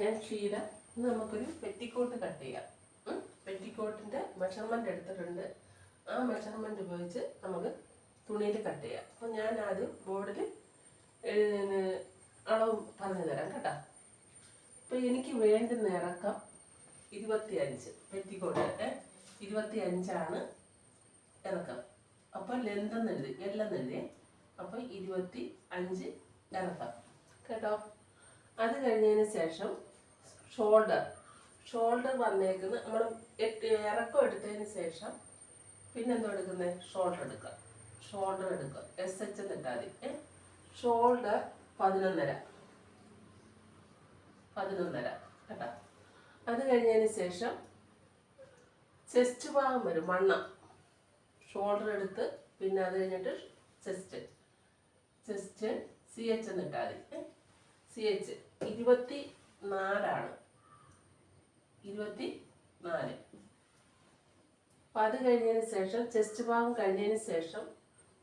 ഞാൻ ക്ഷീര. ഇന്ന് നമുക്കൊരു പെറ്റിക്കോട്ട് കട്ട് ചെയ്യാം. പെറ്റിക്കോട്ടിന്റെ മെഷർമെന്റ് എടുത്തിട്ടുണ്ട്. ആ മെഷർമെന്റ് ഉപയോഗിച്ച് നമുക്ക് തുണിയിൽ കട്ട് ചെയ്യാം. അപ്പം ഞാൻ ആദ്യം ബോർഡിൽ അളവ് പറഞ്ഞു തരാം കേട്ടോ. അപ്പോൾ എനിക്ക് വേണ്ടുന്ന ഇറക്കം പെറ്റിക്കോട്ട് ഇരുപത്തി അഞ്ചാണ് ഇറക്കം. അപ്പോൾ ലെന്ത് എന്ന് എഴുതി എല്ലെന്ന് എഴുതി. അപ്പോൾ ഇരുപത്തി അഞ്ച് ഇറക്കം. കേട്ടോ? അത് കഴിഞ്ഞതിന് ശേഷം ഷോൾഡർ ഷോൾഡർ വന്നേക്കുന്ന നമ്മൾ ഇറക്കം എടുത്തതിന് ശേഷം പിന്നെന്തോ എടുക്കുന്നത് ഷോൾഡർ എടുക്കുക. ഷോൾഡർ എടുക്കുക. എസ് എച്ച് എന്ന് ഇട്ടാൽ മതി. ഷോൾഡർ പതിനൊന്നര. പതിനൊന്നര. കേട്ടോ? അത് കഴിഞ്ഞതിന് ശേഷം ചെസ്റ്റ് ഭാഗം വരും. വണ്ണം. ഷോൾഡർ എടുത്ത് പിന്നെ അത് കഴിഞ്ഞിട്ട് ചെസ്റ്റ് ചെസ്റ്റ് സി എച്ച് എന്ന് ഇട്ടാൽ മതി. സി എച്ച് ഇരുപത്തി നാലാണ് ഇരുപത്തി നാല് അപ്പം അത് കഴിഞ്ഞതിന് ശേഷം ചെസ്റ്റ് ഭാഗം കഴിഞ്ഞതിന് ശേഷം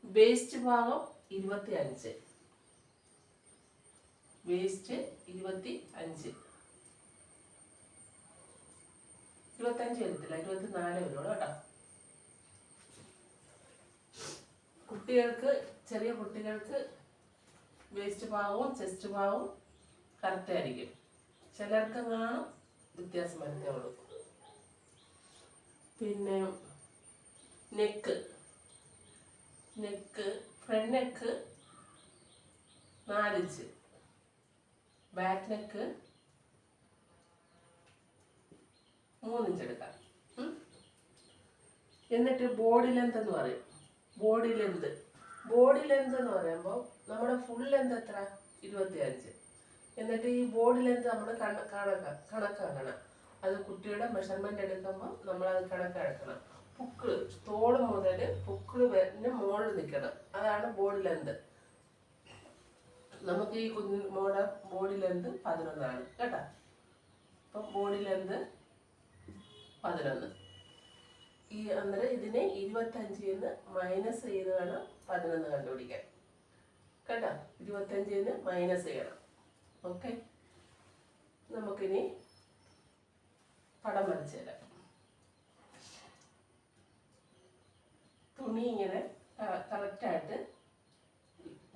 വേസ്റ്റ് ഭാഗം ഇരുപത്തി അഞ്ച് വേസ്റ്റ് ഇരുപത്തി അഞ്ച് ഇരുപത്തഞ്ച് വരത്തില്ല ഇരുപത്തി നാല് വരുള്ളൂ കേട്ടോ. കുട്ടികൾക്ക് ചെറിയ കുട്ടികൾക്ക് വേസ്റ്റ് ഭാഗവും ചെസ്റ്റ് ഭാഗവും കറക്റ്റ് ചിലർക്ക് കാണും വ്യത്യാസം വരുത്തേ ഉള്ളൂ. പിന്നെ നെക്ക് നെക്ക് ഫ്രണ്ട് നെക്ക് നാലിഞ്ച് ബാക്ക് നെക്ക് മൂന്നിഞ്ച് എടുക്കാം. എന്നിട്ട് ബോഡി ലെന്ത് എന്ന് പറയും. ബോഡി ലെന്ത് ബോഡി ലെന്ത് എന്ന് പറയുമ്പോൾ നമ്മുടെ ഫുൾ ലെന്ത് എത്ര? ഇരുപത്തി അഞ്ച് എന്നിട്ട് ഈ ബോർഡ് ലെന്ത് നമ്മൾ കണ കണക്ക കണക്കാക്കണം. അത് കുട്ടിയുടെ മെഷർമെന്റ് എടുക്കുമ്പോൾ നമ്മൾ അത് കണക്കാക്കണം. പുക്കിൾ തോൾ മുതൽ പുക്കിൾ വരെ മോൾ നിൽക്കണം അതാണ് ബോഡി ലെന്ത് നമുക്ക് ഈ കുഞ്ഞു മോടെ ബോഡി ലെന്ത് പതിനൊന്നാണ്. കേട്ടോ? അപ്പം ബോഡി ലെന്ത് പതിനൊന്ന്. ഈ അന്നേരം ഇതിനെ ഇരുപത്തഞ്ചിൽ നിന്ന് മൈനസ് ചെയ്ത് വേണം പതിനൊന്ന് കണ്ടുപിടിക്കാൻ. കേട്ടോ? ഇരുപത്തഞ്ചിൽ നിന്ന് മൈനസ് ചെയ്യണം. ഓക്കെ. നമുക്കിനി പടം വരച്ചു തരാം. തുണി ഇങ്ങനെ കറക്റ്റായിട്ട്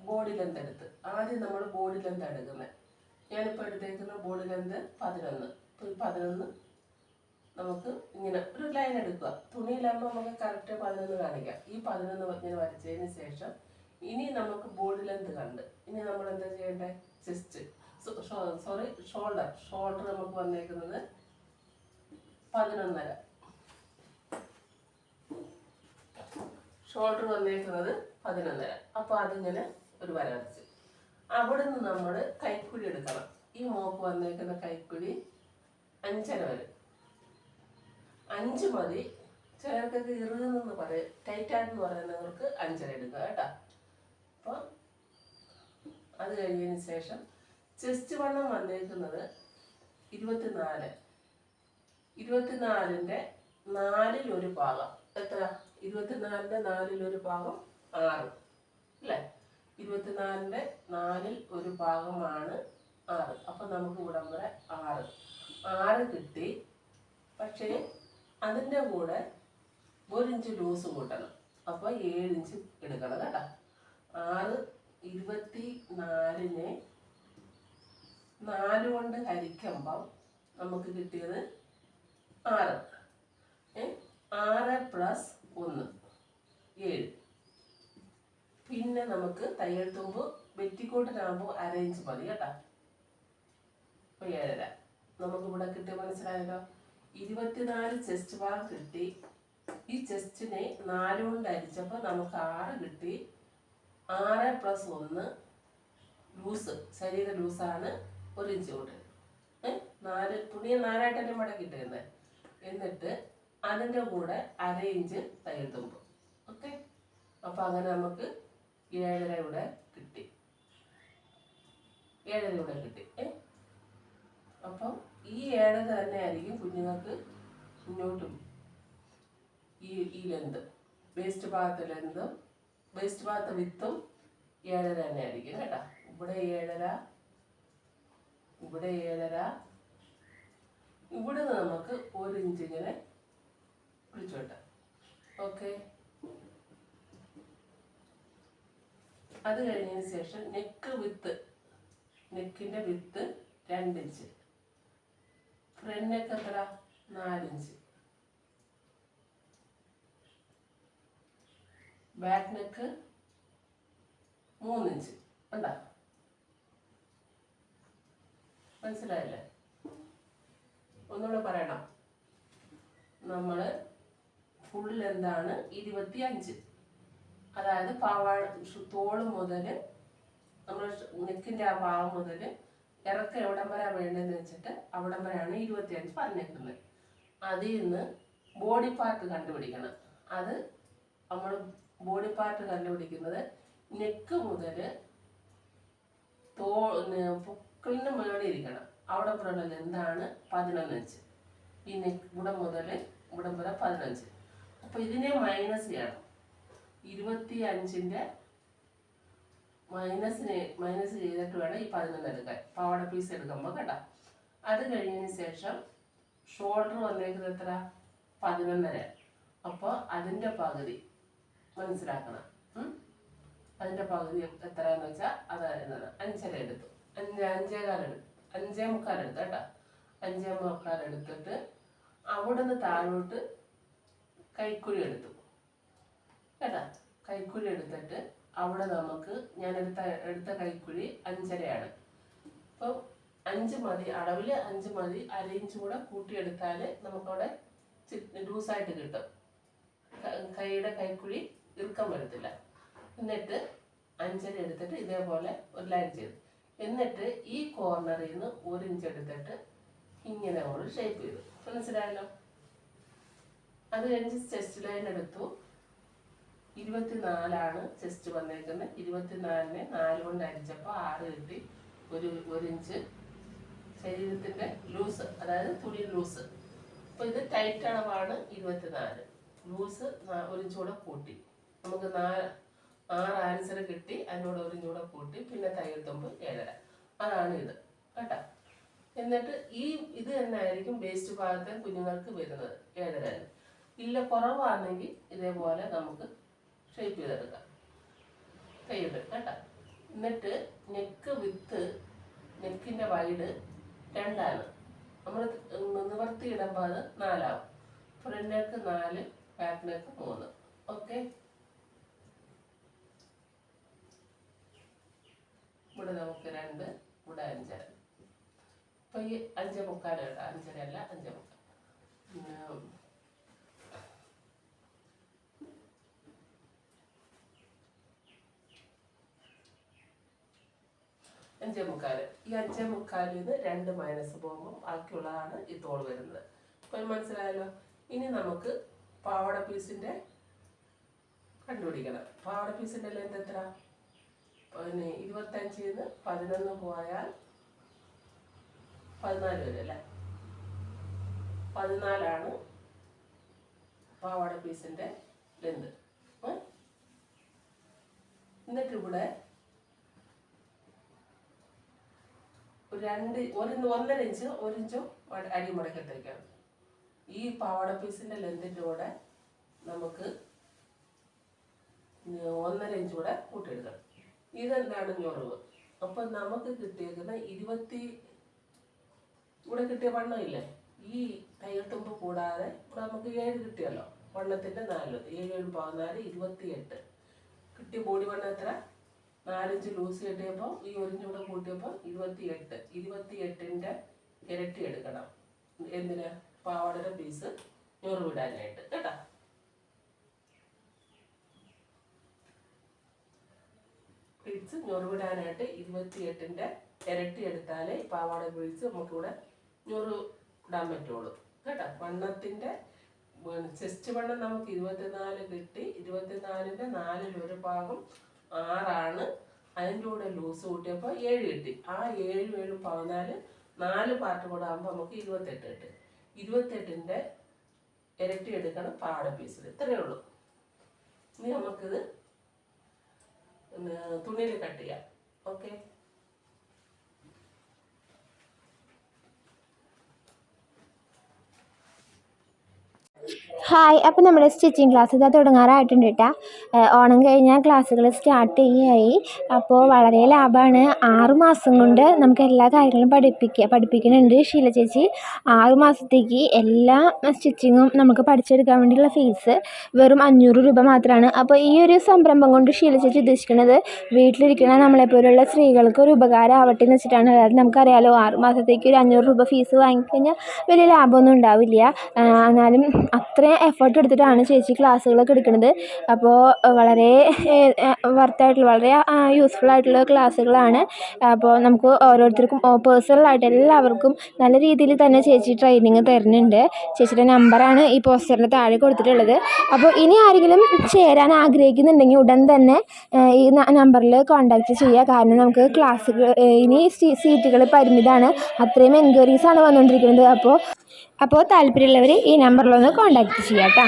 ബോഡി ലെന്ത് എടുത്ത്. ആദ്യം നമ്മൾ ബോഡി ലെന്ത് എടുക്കുന്നത് ഞാനിപ്പോൾ എടുത്തേക്കുന്ന ബോഡി ലെന്ത് പതിനൊന്ന്. പതിനൊന്ന് നമുക്ക് ഇങ്ങനെ ഒരു ലൈൻ എടുക്കുക. തുണിയിലാകുമ്പോൾ നമുക്ക് കറക്റ്റ് പതിനൊന്ന് കാണിക്കാം. ഈ പതിനൊന്ന് ഇങ്ങനെ വരച്ചതിന് ശേഷം ഇനി നമുക്ക് ബോഡി ലെന്ത് കണ്ട്. ഇനി നമ്മൾ എന്താ ചെയ്യേണ്ടത് ചെസ്റ്റ് സോറി ഷോൾഡർ ഷോൾഡർ നമുക്ക് വന്നേക്കുന്നത് പതിനൊന്നര. ഷോൾഡർ വന്നേക്കുന്നത് പതിനൊന്നര. അപ്പോൾ അതിങ്ങനെ ഒരു വര വരച്ച്. അവിടെ നിന്ന് നമ്മൾ കൈക്കുഴി എടുക്കണം. ഈ മോക്ക് വന്നേക്കുന്ന കൈക്കുഴി അഞ്ചര വരെ. അഞ്ച് മതി. ചിലർക്കൊക്കെ ഇറുകെന്ന് പറയും. ടൈറ്റായിട്ടെന്ന് പറയുന്നവർക്ക് അഞ്ചര എടുക്കുക കേട്ടോ. അപ്പോൾ അത് കഴിഞ്ഞതിന് ശേഷം ചെസ്റ്റ് വണ്ണം വന്നേക്കുന്നത് ഇരുപത്തിനാല്. ഇരുപത്തിനാലിന്റെ നാലിൽ ഒരു ഭാഗം. എത്ര? ഇരുപത്തിനാലിന്റെ നാലിൽ ഒരു ഭാഗം ആറ്. അല്ലേ? ഇരുപത്തിനാലിന്റെ നാലിൽ ഒരു ഭാഗമാണ് ആറ്. അപ്പം നമുക്ക് ഇവിടം വരെ ആറ്. ആറ് കിട്ടി. പക്ഷേ അതിന്റെ കൂടെ ഒരു ഇഞ്ച് ലൂസ് കൂട്ടണം. അപ്പോൾ ഏഴ് ഇഞ്ച് എടുക്കണം കേട്ടോ. ആറ് ഇരുപത്തി നാലിനെ നാല് കൊണ്ട് ഹരിക്കുമ്പം നമുക്ക് കിട്ടിയത് ആറ്. ആറ് പ്ലസ് ഒന്ന്. ഏഴ്. പിന്നെ നമുക്ക് തയ്യൽ തുമ്പ് വെറ്റിക്കോട്ടിനാകുമ്പോൾ അരയിഞ്ച് മതി കേട്ടോ. അപ്പോൾ ഏഴര. നമുക്ക് ഇവിടെ കിട്ടിയ മനസ്സിലായല്ലോ. ഇരുപത്തിനാല് ചെസ്റ്റ് ഭാഗം കിട്ടി. ഈ ചെസ്റ്റിനെ നാല് കൊണ്ട് അരിച്ചപ്പോൾ നമുക്ക് ആറ് കിട്ടി. ആറ് പ്ലസ് ഒന്ന്. ലൂസ്. ശരീര ലൂസാണ്. ഒരു ഇഞ്ച് കൊണ്ട് നാല് തുണിയെ നാലായിട്ടല്ലേ മടക്കിട്ടിരുന്നത് എന്നിട്ട് അതിന്റെ കൂടെ അര ഇഞ്ച് തയ്യൽ തുമ്പ്. ഓക്കെ? അപ്പോൾ അങ്ങനെ നമുക്ക് ഏഴര ഇവിടെ കിട്ടി. ഏഴര ഇവിടെ കിട്ടി. ഏ? അപ്പം ഈ ഏഴര തന്നെ ആയിരിക്കും കുഞ്ഞുങ്ങൾക്ക് മുന്നോട്ടും ഈ ഈ ലെന്ത് വേസ്റ്റ് ഭാഗത്ത് ലെന്തും വേസ്റ്റ് ഭാഗത്ത് വിത്തും ഏഴര തന്നെ ആയിരിക്കും കേട്ടോ. ഇവിടെ ഏഴര ഇവിടെ ഏഴര. ഇവിടുന്ന് നമുക്ക് ഒരു ഇഞ്ച് ഇങ്ങനെ പിടിച്ചു വെട്ടാം ഓക്കെ. അത് കഴിഞ്ഞതിന് ശേഷം നെക്ക് വിത്ത് നെക്കിന്റെ വിത്ത് രണ്ട് ഇഞ്ച്. ഫ്രണ്ട് എത്ര? നാലിഞ്ച് ബാക്ക് നെക്ക് മൂന്നിഞ്ച് ഉണ്ടോ മനസ്സിലായില്ലേ? ഒന്നുകൂടെ പറയണം. നമ്മൾ ഫുൾ എന്താണ് ഇരുപത്തി അഞ്ച് അതായത് പാവാട തോൾ മുതൽ നമ്മൾ നെക്കിന്റെ ആ ഭാഗം മുതൽ ഇറക്കം എവിടം വരെ വേണ്ടതെന്ന് വെച്ചിട്ട് അവിടം വരെയാണ് ഇരുപത്തി അഞ്ച് പറഞ്ഞേക്കുന്നത്. അതിൽ നിന്ന് ബോഡി പാർട്ട് കണ്ടുപിടിക്കണം. അത് നമ്മൾ ബോഡി പാർട്ട് കണ്ടുപിടിക്കുന്നത് നെക്ക് മുതൽ തോ പൊക്കിളിന് മുകളിൽ ഇരിക്കണം. അവിടെ പറയുന്നത് എന്താണ്? പതിനൊന്ന് ഇഞ്ച് ഈ നെക്ക് ഇവിടെ മുതൽ ഇവിടെ വരെ പതിനഞ്ച്. അപ്പോൾ ഇതിനെ മൈനസ് ചെയ്യണം. ഇരുപത്തി അഞ്ചിന്റെ മൈനസിനെ മൈനസ് ചെയ്തിട്ട് വേണം ഈ പതിനൊന്ന് എടുക്കാൻ. പാവാട പീസ് എടുക്കുമ്പോൾ കേട്ടോ. അത് കഴിഞ്ഞതിന് ശേഷം ഷോൾഡർ വന്നേക്കുന്നത് എത്ര? പതിനൊന്നര. അപ്പോൾ അതിന്റെ പകുതി മനസ്സിലാക്കണം. അതിന്റെ പകുതി എത്രയാന്ന് വെച്ചാൽ അതായിരുന്നത് അഞ്ചര എടുത്തു. അഞ്ച് അഞ്ചേകാൽ എടുത്തു അഞ്ചേ മുക്കാൽ എടുത്തു കേട്ടോ അഞ്ചേ മുക്കാൽ എടുത്തിട്ട് അവിടെ നിന്ന് താഴോട്ട് കൈക്കുഴി എടുത്തു. കേട്ടാ? കൈക്കുഴി എടുത്തിട്ട് അവിടെ നമുക്ക് ഞാൻ എടുത്ത എടുത്ത കൈക്കുഴി അഞ്ചരയാണ്. അപ്പം അഞ്ച് മതി അളവിൽ അഞ്ച് മതി അര ഇഞ്ച് കൂടെ കൂട്ടിയെടുത്താൽ നമുക്കവിടെ ലൂസായിട്ട് കിട്ടും. കൈയുടെ കൈക്കുഴി ഇറുക്കം വരത്തില്ല. എന്നിട്ട് അഞ്ചര എടുത്തിട്ട് ഇതേപോലെ ഒരു ലൈൻ ചെയ്തു. എന്നിട്ട് ഈ കോർണറിൽ നിന്ന് ഒരു ഇഞ്ച് എടുത്തിട്ട് ഇങ്ങനെ നമ്മൾ ഷേപ്പ് ചെയ്തു. മനസ്സിലായല്ലോ? അത് കഴിഞ്ഞ് ചെസ്റ്റ് ലൈൻ എടുത്തു. ഇരുപത്തിനാലാണ് ചെസ്റ്റ് വന്നേക്കുന്നത് ഇരുപത്തിനാലിനെ നാല് കൊണ്ട് അരിച്ചപ്പോൾ ആറ് കിട്ടി. ഒരു ഒരു ഇഞ്ച് ശരീരത്തിന്റെ ലൂസ് അതായത് തുണി ലൂസ് അപ്പോൾ ഇത് ടൈറ്റ് അളവാണ് ഇരുപത്തിനാല്. ലൂസ് ഒരു ഇഞ്ച് കൂടെ കൂട്ടി. നമുക്ക് നാല് ആറ് ആൻസർ കിട്ടി. അതിനോട് ഒരു കൂടെ കൂട്ടി. പിന്നെ തയ്യൽത്തുമ്പ് ഏഴര. അതാണ് ഇത്. കേട്ടോ? എന്നിട്ട് ഈ ഇത് തന്നെ ആയിരിക്കും വേസ്റ്റ് ഭാഗത്തെ കുഞ്ഞുങ്ങൾക്ക് വരുന്നത് ഏഴര ഇല്ല കുറവാണെങ്കിൽ ഇതേപോലെ നമുക്ക് ഷേപ്പ് ചെയ്തെടുക്കാം. കൈയിട്ട് കേട്ടോ? എന്നിട്ട് നെക്ക് വിത്ത് നെക്കിന്റെ വൈഡ് രണ്ടാണ്. നമ്മൾ നിവർത്തി ഇടുമ്പോൾ അത് നാലാവും. ഫ്രണ്ട് നെക്ക് നാല് ബാക്ക് നെക്ക് മൂന്ന്. ഓക്കെ ഇവിടെ നമുക്ക് രണ്ട് ഇവിടെ അഞ്ചര അപ്പൊ ഈ അഞ്ച് മുക്കാൽ കേട്ടോ. അഞ്ചര അല്ല അഞ്ചേ മുക്കാൽ അഞ്ചേ മുക്കാൽ. ഈ അഞ്ചേ മുക്കാലിൽ നിന്ന് രണ്ട് മൈനസ് പോകുമ്പോൾ ബാക്കിയുള്ളതാണ് ഈ തോൾ വരുന്നത്. അപ്പൊ മനസ്സിലായല്ലോ? ഇനി നമുക്ക് പാവട പീസിന്റെ കണ്ടുപിടിക്കണം. പാവട പീസിന്റെ ലെന്ത് എത്ര പിന്നെ ഇരുപത്തഞ്ചിൽ നിന്ന് പതിനൊന്ന് പോയാൽ പതിനാല് വരും അല്ലേ? പതിനാലാണ് പാവാട പീസിന്റെ ലെന്ത് എന്നിട്ട് ഇവിടെ രണ്ട് ഒരു ഒന്നര ഇഞ്ച് ഒരു ഇഞ്ചും മട- അടി മടക്കി തയ്ക്കണം ഈ പാവാട പീസിന്റെ ലെന്തിന്റെ കൂടെ നമുക്ക് ഒന്നര ഇഞ്ച് കൂടെ കൂട്ടിയെടുക്കണം ഇതെന്താണ് ഞൊറവ് അപ്പം നമുക്ക് കിട്ടിയേക്കുന്ന ഇരുപത്തി ഇവിടെ കിട്ടിയ വണ്ണമില്ലേ ഈ തയ്യൽ തുമ്പ് കൂടാതെ ഇവിടെ നമുക്ക് ഏഴ് കിട്ടിയല്ലോ. വണ്ണത്തിന്റെ നാല് ഏഴ് ഏഴ് പതിനാല് ഇരുപത്തി എട്ട് കിട്ടിയ ബോഡി വണ്ണം എത്ര? നാലഞ്ച് ലൂസ് കിട്ടിയപ്പോൾ ഈ ഒരിഞ്ച് കൂടെ കൂട്ടിയപ്പോൾ ഇരുപത്തി എട്ട് ഇരുപത്തി എട്ടിന്റെ ഇരട്ടി എടുക്കണം. എന്തിനാ? പാവാടയുടെ പീസ് ഞൊറിവിടാനായിട്ട്. കേട്ടോ? പീസ് ഞൊറിവിടാനായിട്ട് ഇരുപത്തി എട്ടിന്റെ ഇരട്ടി എടുത്താലേ പാവാട പീസ് നമുക്കിവിടെ ഞൊറു ഇടാൻ പറ്റുള്ളൂ. കേട്ടോ? വണ്ണത്തിന്റെ ചെസ്റ്റ് വണ്ണം നമുക്ക് ഇരുപത്തിനാല് കിട്ടി. ഇരുപത്തിനാലിന്റെ നാലിൽ ഒരു ഭാഗം ആറാണ്. അതിന്റെ കൂടെ ലൂസ് കൂട്ടിയപ്പോൾ ഏഴ് കിട്ടി. ആ ഏഴും ഏഴും പതിനാല് നാല് പാർട്ട് കൂടെ ആകുമ്പോൾ നമുക്ക് ഇരുപത്തെട്ട് കിട്ടി. ഇരുപത്തെട്ടിന്റെ ഇരട്ടി എടുക്കണം പാവാട പീസിൽ ഇത്രയേ ഉള്ളൂ. ഇനി നമുക്കിത് തുണിയിൽ കട്ട് ചെയ്യാം. ഓക്കെ? ഹായ് അപ്പോൾ നമ്മുടെ സ്റ്റിച്ചിങ് ക്ലാസ് ഇതാ തുടങ്ങാറായിട്ടുണ്ട് കേട്ടോ. ഓണം കഴിഞ്ഞാൽ ക്ലാസ്സുകൾ സ്റ്റാർട്ട് ചെയ്യായി അപ്പോൾ വളരെ ലാഭമാണ്. ആറു മാസം കൊണ്ട് നമുക്ക് എല്ലാ കാര്യങ്ങളും പഠിപ്പിക്കുക പഠിപ്പിക്കുന്നുണ്ട് ഷീല ചേച്ചി. ആറു മാസത്തേക്ക് എല്ലാ സ്റ്റിച്ചിങ്ങും നമുക്ക് പഠിച്ചെടുക്കാൻ വേണ്ടിയുള്ള ഫീസ് വെറും അഞ്ഞൂറ് രൂപ മാത്രമാണ് അപ്പോൾ ഈ ഒരു സംരംഭം കൊണ്ട് ഷീല ചേച്ചി ഉദ്ദേശിക്കുന്നത് വീട്ടിലിരിക്കുന്ന നമ്മളെപ്പോലുള്ള സ്ത്രീകൾക്ക് ഒരു ഉപകാരം ആവട്ടെ എന്ന് വെച്ചിട്ടാണ്. അതായത് നമുക്കറിയാലോ ആറു മാസത്തേക്ക് ഒരു അഞ്ഞൂറ് രൂപ ഫീസ് വാങ്ങിക്കഴിഞ്ഞാൽ വലിയ ലാഭമൊന്നും ഉണ്ടാവില്ല. എന്നാലും അത്രയും എഫേർട്ട് എടുത്തിട്ടാണ് ചേച്ചി ക്ലാസ്സുകളൊക്കെ എടുക്കുന്നത് അപ്പോൾ വളരെ വർത്തായിട്ടുള്ള വളരെ യൂസ്ഫുൾ ആയിട്ടുള്ള ക്ലാസ്സുകളാണ്. അപ്പോൾ നമുക്ക് ഓരോരുത്തർക്കും പേഴ്സണലായിട്ട് എല്ലാവർക്കും നല്ല രീതിയിൽ തന്നെ ചേച്ചി ട്രെയിനിങ് തരുന്നുണ്ട്. ചേച്ചിയുടെ നമ്പറാണ് ഈ പോസ്റ്ററിന്റെ താഴെ കൊടുത്തിട്ടുള്ളത്. അപ്പോൾ ഇനി ആരെങ്കിലും ചേരാൻ ആഗ്രഹിക്കുന്നുണ്ടെങ്കിൽ ഉടൻ തന്നെ ഈ നമ്പറിൽ കോൺടാക്റ്റ് ചെയ്യുക. കാരണം നമുക്ക് ക്ലാസ്സുകൾ ഇനി സീറ്റുകൾ പരിമിതമാണ് അത്രയും എൻക്വയറീസാണ് വന്നുകൊണ്ടിരിക്കുന്നത് അപ്പോൾ അപ്പോൾ താല്പര്യമുള്ളവർ ഈ നമ്പറിലൊന്ന് കോൺടാക്റ്റ് ചെയ്യാം കേട്ടോ.